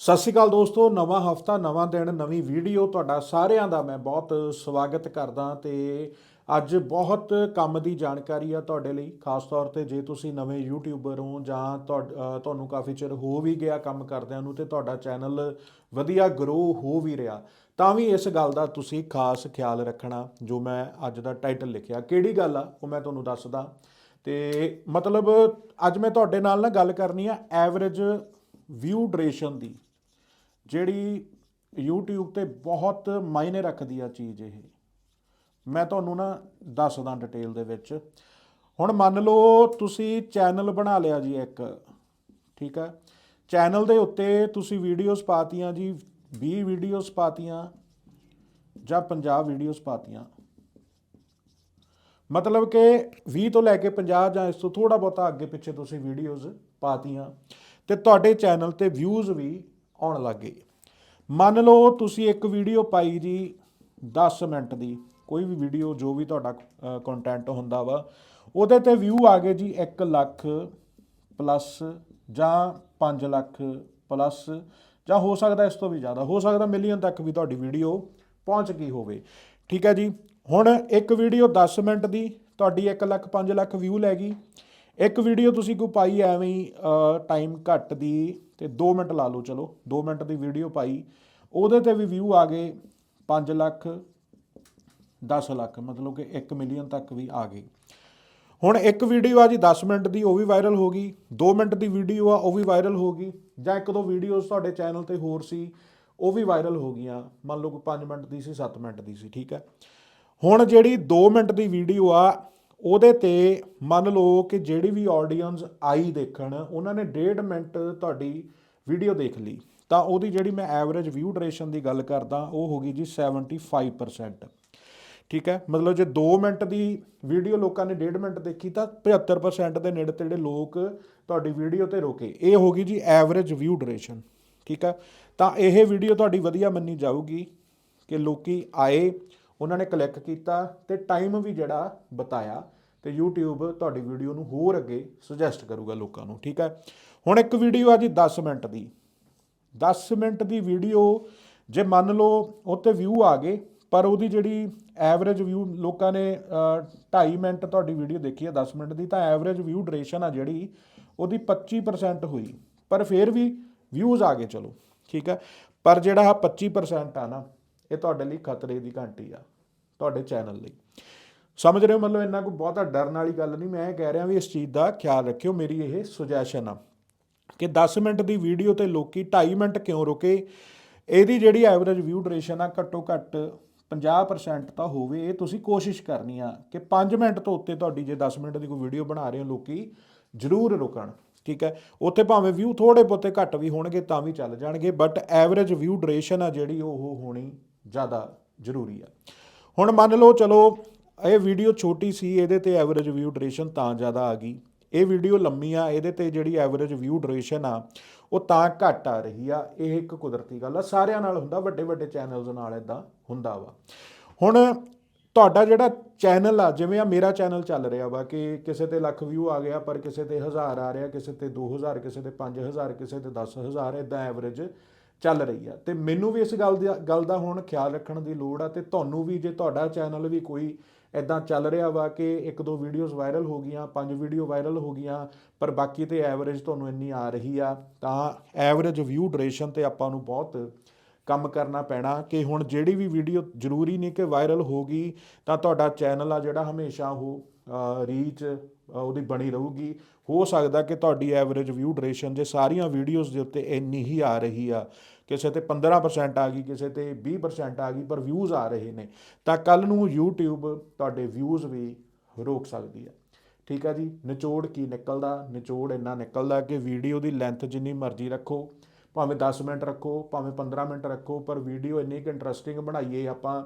ਸਤਿ ਸ਼੍ਰੀ ਅਕਾਲ ਦੋਸਤੋ, ਨਵਾਂ ਹਫਤਾ, ਨਵਾਂ ਦਿਨ, ਨਵੀਂ ਵੀਡੀਓ ਤੁਹਾਡਾ ਸਾਰਿਆਂ ਦਾ ਮੈਂ ਬਹੁਤ ਸਵਾਗਤ ਕਰਦਾ ਤੇ ਅੱਜ ਬਹੁਤ ਕੰਮ ਦੀ ਜਾਣਕਾਰੀ ਆ ਤੁਹਾਡੇ ਲਈ, ਖਾਸ ਤੌਰ ਤੇ ਜੇ ਤੁਸੀਂ ਨਵੇਂ ਯੂਟਿਊਬਰ ਹੋ ਜਾਂ ਤੁਹਾਨੂੰ ਕਾਫੀ ਚਿਰ ਹੋ ਵੀ ਗਿਆ ਕੰਮ ਕਰਦਿਆਂ ਨੂੰ ਤੇ ਤੁਹਾਡਾ ਚੈਨਲ ਵਧੀਆ ਗਰੋ ਹੋ ਵੀ ਰਿਹਾ, ਤਾਂ ਵੀ ਇਸ ਗੱਲ ਦਾ ਤੁਸੀਂ ਖਾਸ ਖਿਆਲ ਰੱਖਣਾ, ਜੋ ਮੈਂ ਅੱਜ ਦਾ ਟਾਈਟਲ ਲਿਖਿਆ। ਕਿਹੜੀ ਗੱਲ ਆ, ਉਹ ਮੈਂ ਤੁਹਾਨੂੰ ਦੱਸਦਾ। ਤੇ ਮਤਲਬ ਅੱਜ ਮੈਂ ਤੁਹਾਡੇ ਨਾਲ ਨਾ ਗੱਲ ਕਰਨੀ ਆ ਐਵਰੇਜ ਵਿਊ ਡਰੇਸ਼ਨ ਦੀ। ਜਿਹੜੀ YouTube ਤੇ ਬਹੁਤ ਮਾਇਨੇ ਰੱਖਦੀ ਆ ਚੀਜ਼ ਇਹ। ਮੈਂ ਤੁਹਾਨੂੰ ਨਾ ਦੱਸਦਾ ਡਿਟੇਲ ਦੇ ਵਿੱਚ। ਹੁਣ ਮੰਨ ਲਓ ਤੁਸੀਂ ਚੈਨਲ ਬਣਾ ਲਿਆ ਜੀ ਇੱਕ, ਠੀਕ ਹੈ ਚੈਨਲ ਦੇ ਉੱਤੇ ਤੁਸੀਂ ਵੀਡੀਓਜ਼ ਪਾਤੀਆਂ ਜੀ 20 ਵੀਡੀਓਜ਼ ਪਾਤੀਆਂ ਜਾਂ 50 ਵੀਡੀਓਜ਼ ਪਾਤੀਆਂ। ਮਤਲਬ ਕਿ 20 ਤੋਂ ਲੈ ਕੇ 50 ਜਾਂ ਇਸ ਤੋਂ ਥੋੜਾ ਬਹੁਤਾ ਅੱਗੇ ਪਿੱਛੇ ਤੁਸੀਂ ਵੀਡੀਓਜ਼ ਪਾਤੀਆਂ। ਤੇ ਤੁਹਾਡੇ ਚੈਨਲ ਤੇ ਵਿਊਜ਼ ਵੀ ਆਉਣ ਲੱਗ ਗਈ। ਮੰਨ ਲਓ ਤੁਸੀਂ ਇੱਕ ਵੀਡੀਓ ਪਾਈ ਜੀ 10 ਮਿੰਟ ਦੀ, ਕੋਈ ਵੀ ਵੀਡੀਓ ਜੋ ਵੀ ਤੁਹਾਡਾ ਕੰਟੈਂਟ ਹੁੰਦਾ ਵਾ, ਉਹਦੇ ਤੇ ਵਿਊ ਆ ਗਏ ਜੀ 1 ਲੱਖ ਪਲੱਸ ਜਾਂ 5 ਲੱਖ ਪਲੱਸ ਜਾਂ ਹੋ ਸਕਦਾ ਇਸ ਤੋਂ ਵੀ ਜ਼ਿਆਦਾ, ਹੋ ਸਕਦਾ ਮਿਲੀਅਨ ਤੱਕ ਵੀ ਤੁਹਾਡੀ ਵੀਡੀਓ ਪਹੁੰਚ ਗਈ ਹੋਵੇ। ਠੀਕ ਹੈ ਜੀ, ਹੁਣ ਇੱਕ ਵੀਡੀਓ 10 ਮਿੰਟ ਦੀ, ਤੁਹਾਡੀ 1 ਲੱਖ 5 ਲੱਖ ਵਿਊ ਲੈ ਗਈ। ਇੱਕ ਵੀਡੀਓ ਤੁਸੀਂ ਕੋਈ ਪਾਈ ਐਵੇਂ ਹੀ ਟਾਈਮ ਘੱਟ ਦੀ ਤੇ 2 ਮਿੰਟ ਲਾ ਲਓ, ਚਲੋ 2 ਮਿੰਟ ਦੀ ਵੀਡੀਓ ਪਾਈ। ਉਹਦੇ ਤੇ ਵੀ ਵਿਊ ਆ ਗਏ 5 ਲੱਖ 10 ਲੱਖ, ਮਤਲਬ ਕਿ 1 ਮਿਲੀਅਨ ਤੱਕ ਵੀ ਆ ਗਈ ਹੁਣ ਇੱਕ ਵੀਡੀਓ ਆ ਜੀ 10 ਮਿੰਟ ਦੀ, ਉਹ ਵੀ ਵਾਇਰਲ ਹੋ ਗਈ। 2 ਮਿੰਟ ਦੀ ਵੀਡੀਓ ਆ, ਉਹ ਵੀ ਵਾਇਰਲ ਹੋ ਗਈ। ਜਾਂ ਇੱਕ ਦੋ ਵੀਡੀਓਜ਼ ਤੁਹਾਡੇ ਚੈਨਲ ਤੇ ਹੋਰ ਸੀ, ਉਹ ਵੀ ਵਾਇਰਲ ਹੋ ਗਈਆਂ। ਮੰਨ ਲਓ ਕੋਈ 5 ਮਿੰਟ ਦੀ ਸੀ 7 ਮਿੰਟ ਦੀ ਸੀ, ਠੀਕ ਹੈ। ਹੁਣ ਜਿਹੜੀ 2 ਮਿੰਟ ਦੀ ਵੀਡੀਓ ਆ ਉਹਦੇ ਤੇ ਮੰਨ ਲਓ ਕਿ ਜਿਹੜੀ ਵੀ ਆਡੀਅנס ਆਈ ਦੇਖਣ, ਉਹਨਾਂ ਨੇ 1.5 ਮਿੰਟ ਤੁਹਾਡੀ ਵੀਡੀਓ ਦੇਖ ਲਈ। ਤਾਂ ਉਹਦੀ ਜਿਹੜੀ ਮੈਂ ਐਵਰੇਜ ਵਿਊ ਡਿਊਰੇਸ਼ਨ ਦੀ ਗੱਲ ਕਰਦਾ, ਉਹ ਹੋ ਗਈ ਜੀ 75% ਠੀਕ ਹੈ? ਮਤਲਬ ਜੇ 2 ਮਿੰਟ ਦੀ ਵੀਡੀਓ ਲੋਕਾਂ ਨੇ 1.5 ਮਿੰਟ ਦੇਖੀ, ਤਾਂ 75% ਦੇ ਨੇੜੇ ਤੇੜੇ ਲੋਕ ਤੁਹਾਡੀ ਵੀਡੀਓ ਤੇ ਰੁਕੇ। ਇਹ ਹੋ ਗਈ ਜੀ ਐਵਰੇਜ ਵਿਊ ਡਿਊਰੇਸ਼ਨ ਠੀਕ ਹੈ? ਤਾਂ ਇਹ ਵੀਡੀਓ ਤੁਹਾਡੀ ਵਧੀਆ ਮੰਨੀ ਜਾਊਗੀ ਕਿ ਲੋਕੀ ਆਏ ਉਹਨਾਂ ਨੇ ਕਲਿੱਕ ਕੀਤਾ ਤੇ ਟਾਈਮ ਵੀ ਜਿਹੜਾ ਬਤਾਇਆ ਤੇ YouTube ਤੁਹਾਡੀ ਵੀਡੀਓ ਨੂੰ ਹੋਰ ਅੱਗੇ ਸੁਜੈਸਟ ਕਰੂਗਾ ਲੋਕਾਂ ਨੂੰ, ਠੀਕ ਹੈ? ਹੁਣ ਇੱਕ ਵੀਡੀਓ ਆ ਜੀ 10 ਮਿੰਟ ਦੀ। 10 ਮਿੰਟ ਦੀ ਵੀਡੀਓ ਜੇ ਮੰਨ ਲਓ ਉੱਤੇ ਵਿਊ ਆ ਗਏ, ਪਰ ਉਹਦੀ ਜਿਹੜੀ ਐਵਰੇਜ ਵਿਊ ਲੋਕਾਂ ਨੇ 2.5 ਮਿੰਟ ਤੁਹਾਡੀ ਵੀਡੀਓ ਦੇਖੀ ਹੈ 10 ਮਿੰਟ ਦੀ, ਤਾਂ ਐਵਰੇਜ ਵਿਊ ਡਿਊਰੇਸ਼ਨ ਆ ਜਿਹੜੀ, ਉਹਦੀ 25% ਹੋਈ। ਪਰ ਫਿਰ ਵੀ ਵਿਊਜ਼ ਆ ਗਏ, ਚਲੋ, ਠੀਕ ਹੈ? ਪਰ ਜਿਹੜਾ ਆ 25% ਆ ਨਾ ਇਹ ਤੁਹਾਡੇ ਲਈ ਖਤਰੇ ਦੀ ਘੰਟੀ ਆ, ਤੁਹਾਡੇ ਚੈਨਲ ਲਈ। ਸਮਝ ਰਹੇ ਹੋ? ਮਤਲਬ ਇੰਨਾ ਕੋਈ ਬਹੁਤਾ ਡਰਨ ਵਾਲੀ ਗੱਲ ਨਹੀਂ, ਮੈਂ ਇਹ ਕਹਿ ਰਿਹਾ ਵੀ ਇਸ ਚੀਜ਼ ਦਾ ਖਿਆਲ ਰੱਖਿਓ, ਮੇਰੀ ਇਹ ਸੁਜੈਸ਼ਨ ਆ ਕਿ 10 ਮਿੰਟ ਦੀ ਵੀਡੀਓ ਤੇ ਲੋਕੀ 2.5 ਮਿੰਟ ਕਿਉਂ ਰੁਕੇ? ਇਹਦੀ ਜਿਹੜੀ ਐਵਰੇਜ ਵਿਊ ਡਿਊਰੇਸ਼ਨ ਆ, ਘੱਟੋ ਘੱਟ 50% ਤਾਂ ਹੋਵੇ। ਇਹ ਤੁਸੀਂ ਕੋਸ਼ਿਸ਼ ਕਰਨੀ ਆ ਕਿ 5 ਮਿੰਟ ਤੋਂ ਉੱਤੇ ਤੁਹਾਡੀ ਜੇ 10 ਮਿੰਟ ਦੀ ਕੋਈ ਵੀਡੀਓ ਬਣਾ ਰਹੇ ਹੋ, ਲੋਕੀ ਜ਼ਰੂਰ ਰੁਕਣ, ਠੀਕ ਹੈ? ਉੱਥੇ ਭਾਵੇਂ ਵਿਊ ਥੋੜੇ ਬਹੁਤੇ ਘੱਟ ਵੀ ਹੋਣਗੇ ਤਾਂ ਵੀ ਚੱਲ ਜਾਣਗੇ ਬਟ ਐਵਰੇਜ ਵਿਊ ਡਿਊਰੇਸ਼ਨ ਆ ਜਿਹੜੀ ਉਹ ਹੋਣੀ ਜ਼ਿਆਦਾ ਜ਼ਰੂਰੀ ਆ। ਹੁਣ ਮੰਨ ਲਓ, ਚਲੋ, ਇਹ ਵੀਡੀਓ ਛੋਟੀ ਸੀ, ਇਹਦੇ ਤੇ ਐਵਰੇਜ ਵਿਊ ਡਿਊਰੇਸ਼ਨ ਤਾਂ ਜ਼ਿਆਦਾ ਆ ਗਈ। ਇਹ ਵੀਡੀਓ ਲੰਮੀ ਆ, ਇਹਦੇ ਤੇ ਜਿਹੜੀ ਐਵਰੇਜ ਵਿਊ ਡਿਊਰੇਸ਼ਨ ਆ, ਉਹ ਤਾਂ ਘੱਟ ਆ ਰਹੀ ਆ। ਇਹ ਇੱਕ ਕੁਦਰਤੀ ਗੱਲ ਆ। ਸਾਰਿਆਂ ਨਾਲ ਹੁੰਦਾ ਵੱਡੇ ਵੱਡੇ ਚੈਨਲਜ਼ ਨਾਲ ਇਦਾਂ ਹੁੰਦਾ ਵਾ। ਹੁਣ ਤੁਹਾਡਾ ਜਿਹੜਾ ਚੈਨਲ ਆ, ਜਿਵੇਂ ਆ ਮੇਰਾ ਚੈਨਲ ਚੱਲ ਰਿਹਾ ਵਾ ਕਿ ਕਿਸੇ ਤੇ ਲੱਖ ਵਿਊ ਆ ਗਿਆ, ਪਰ ਕਿਸੇ ਤੇ ਹਜ਼ਾਰ ਆ ਰਿਹਾ, ਕਿਸੇ ਤੇ 2000 ਕਿਸੇ ਤੇ 5000 ਕਿਸੇ ਤੇ 10000 ਇਦਾਂ ਐਵਰੇਜ ਚੱਲ ਰਹੀ ਆ। ਤੇ ਮੈਨੂੰ ਵੀ ਇਸ ਗੱਲ ਦੀ ਗੱਲ ਦਾ ਹੁਣ ਖਿਆਲ ਰੱਖਣ ਦੀ ਲੋੜ ਆ ਤੇ ਤੁਹਾਨੂੰ ਵੀ ਜੇ ਤੁਹਾਡਾ ਚੈਨਲ ਵੀ ਕੋਈ ਇਦਾਂ ਚੱਲ ਰਿਹਾ ਵਾ ਕਿ ਇੱਕ ਦੋ ਵੀਡੀਓਜ਼ ਵਾਇਰਲ ਹੋ ਗਈਆਂ, ਪੰਜ ਵੀਡੀਓ ਵਾਇਰਲ ਹੋ ਗਈਆਂ, ਪਰ ਬਾਕੀ ਤੇ ਐਵਰੇਜ ਤੁਹਾਨੂੰ ਇੰਨੀ ਆ ਰਹੀ ਆ, ਤਾਂ ਐਵਰੇਜ ਵਿਊ ਡਿਊਰੇਸ਼ਨ ਤੇ ਆਪਾਂ ਨੂੰ ਬਹੁਤ ਕੰਮ ਕਰਨਾ ਪੈਣਾ ਕਿ ਹੁਣ ਜਿਹੜੀ ਵੀ ਵੀਡੀਓ ਜ਼ਰੂਰੀ ਨਹੀਂ ਕਿ ਵਾਇਰਲ ਹੋ ਗਈ, ਤਾਂ ਤੁਹਾਡਾ ਚੈਨਲ ਆ ਜਿਹੜਾ ਹਮੇਸ਼ਾ ਉਹ ਰੀਚ ਉਹਦੀ ਬਣੀ ਰਹੂਗੀ। ਹੋ ਸਕਦਾ ਕਿ ਤੁਹਾਡੀ ਐਵਰੇਜ ਵਿਊ ਡਿਊਰੇਸ਼ਨ ਜੇ ਸਾਰੀਆਂ ਵੀਡੀਓਜ਼ ਦੇ ਉੱਤੇ ਇੰਨੀ ਹੀ ਆ ਰਹੀ ਆ, ਕਿਸੇ ਤੇ 15% ਆ ਗਈ, ਕਿਸੇ ਤੇ 20% ਆ ਗਈ, ਪਰ ਵਿਊਜ਼ ਆ ਰਹੇ ਨੇ, ਤਾਂ ਕੱਲ ਨੂੰ YouTube ਤੁਹਾਡੇ ਵਿਊਜ਼ ਵੀ ਰੋਕ ਸਕਦੀ ਆ। ਠੀਕ ਆ ਜੀ? ਨਿਚੋੜ ਕੀ ਨਿਕਲਦਾ? ਨਿਚੋੜ ਇੰਨਾ ਨਿਕਲਦਾ ਕਿ ਵੀਡੀਓ ਦੀ ਲੈਂਥ ਜਿੰਨੀ ਮਰਜ਼ੀ ਰੱਖੋ। ਭਾਵੇਂ 10 ਮਿੰਟ ਰੱਖੋ, ਭਾਵੇਂ 15 ਮਿੰਟ ਰੱਖੋ, ਪਰ ਵੀਡੀਓ ਇੰਨੀ ਕਿ ਇੰਟਰਸਟਿੰਗ ਬਣਾਈਏ ਆਪਾਂ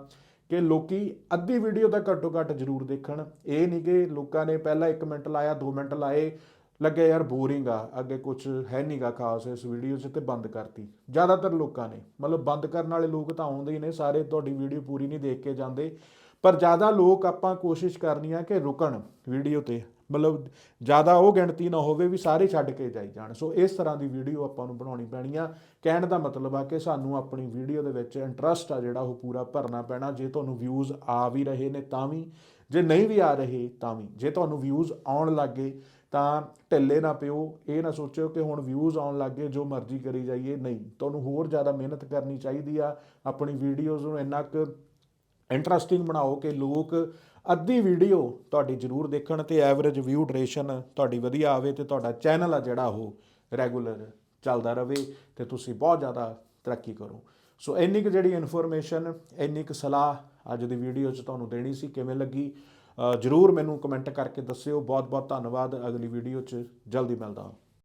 ਕਿ ਲੋਕੀ ਅੱਧੀ ਵੀਡੀਓ ਤਾਂ ਘੱਟੋ ਘੱਟ ਜ਼ਰੂਰ ਦੇਖਣ। ਇਹ ਨਹੀਂ ਕਿ ਲੋਕਾਂ ਨੇ ਪਹਿਲਾਂ 1 ਮਿੰਟ ਲਾਇਆ 2 ਮਿੰਟ ਲਾਏ, ਲੱਗੇ ਯਾਰ ਬੋਰਿੰਗ ਆ, ਅੱਗੇ ਕੁਝ ਹੈ ਨਹੀਂਗਾ ਖਾਸ ਇਸ ਵੀਡੀਓ 'ਚ ਤੇ ਬੰਦ ਕਰਤੀ। ਜ਼ਿਆਦਾਤਰ ਲੋਕਾਂ ਨੇ, ਮਤਲਬ ਬੰਦ ਕਰਨ ਵਾਲੇ ਲੋਕ ਤਾਂ ਆਉਂਦੇ ਹੀ ਨੇ, ਸਾਰੇ ਤੁਹਾਡੀ ਵੀਡੀਓ ਪੂਰੀ ਨਹੀਂ ਦੇਖ ਕੇ ਜਾਂਦੇ। ਪਰ ਜ਼ਿਆਦਾ ਲੋਕ ਆਪਾਂ ਕੋਸ਼ਿਸ਼ ਕਰਨੀ ਆ ਕਿ ਰੁਕਣ ਵੀਡੀਓ ਤੇ। ਮਤਲਬ ਜ਼ਿਆਦਾ ਉਹ ਗਿਣਤੀ ਨਾ ਹੋਵੇ ਵੀ ਸਾਰੇ ਛੱਡ ਕੇ ਜਾਈ ਜਾਣ। ਸੋ ਇਸ ਤਰ੍ਹਾਂ ਦੀ ਵੀਡੀਓ ਆਪਾਂ ਨੂੰ ਬਣਾਉਣੀ ਪੈਣੀ ਆ। ਕਹਿਣ ਦਾ ਮਤਲਬ ਆ ਕਿ ਸਾਨੂੰ ਆਪਣੀ ਵੀਡੀਓ ਦੇ ਵਿੱਚ ਇੰਟਰਸਟ ਆ ਜਿਹੜਾ ਉਹ ਪੂਰਾ ਭਰਨਾ ਪੈਣਾ। ਜੇ ਤੁਹਾਨੂੰ ਵਿਊਜ਼ ਆ ਵੀ ਰਹੇ ਨੇ ਤਾਂ ਵੀ, ਜੇ ਨਹੀਂ ਵੀ ਆ ਰਹੇ ਤਾਂ ਵੀ। ਜੇ ਤੁਹਾਨੂੰ ਵਿਊਜ਼ ਆਉਣ ਲੱਗੇ ਤਾਂ ਢਿੱਲੇ ਨਾ ਪਿਓ। ਇਹ ਨਾ ਸੋਚਿਓ ਕਿ ਹੁਣ ਵਿਊਜ਼ ਆਉਣ ਲੱਗੇ ਜੋ ਮਰਜ਼ੀ ਕਰੀ ਜਾਈਏ, ਨਹੀਂ। ਤੁਹਾਨੂੰ ਹੋਰ ਜ਼ਿਆਦਾ ਮਿਹਨਤ ਕਰਨੀ ਚਾਹੀਦੀ ਆ। ਆਪਣੀ ਵੀਡੀਓਜ਼ ਨੂੰ ਇੰਨਾ ਕੁ ਇੰਟਰਸਟਿੰਗ ਬਣਾਓ ਕਿ ਲੋਕ ਅੱਧੀ ਵੀਡੀਓ ਤੁਹਾਡੀ ਜ਼ਰੂਰ ਦੇਖਣ ਤੇ ਐਵਰੇਜ ਵਿਊ ਡਿਊਰੇਸ਼ਨ ਤੁਹਾਡੀ ਵਧੀਆ ਆਵੇ ਤੇ ਤੁਹਾਡਾ ਚੈਨਲ ਆ ਜਿਹੜਾ ਉਹ ਰੈਗੂਲਰ ਚੱਲਦਾ ਰਹੇ ਤੇ ਤੁਸੀਂ ਬਹੁਤ ਜ਼ਿਆਦਾ ਤਰੱਕੀ ਕਰੋ। ਸੋ ਇੰਨੀ ਕੁ ਜਿਹੜੀ ਇਨਫੋਰਮੇਸ਼ਨ ਇੰਨੀ ਕੁ ਸਲਾਹ ਅੱਜ ਦੀ ਵੀਡੀਓ 'ਚ ਤੁਹਾਨੂੰ ਦੇਣੀ ਸੀ, ਕਿਵੇਂ ਲੱਗੀ ਜ਼ਰੂਰ ਮੈਨੂੰ ਕਮੈਂਟ ਕਰਕੇ ਦੱਸਿਓ। ਬਹੁਤ ਬਹੁਤ ਧੰਨਵਾਦ। ਅਗਲੀ ਵੀਡੀਓ 'ਚ ਜਲਦੀ ਮਿਲਦਾ ਹਾਂ।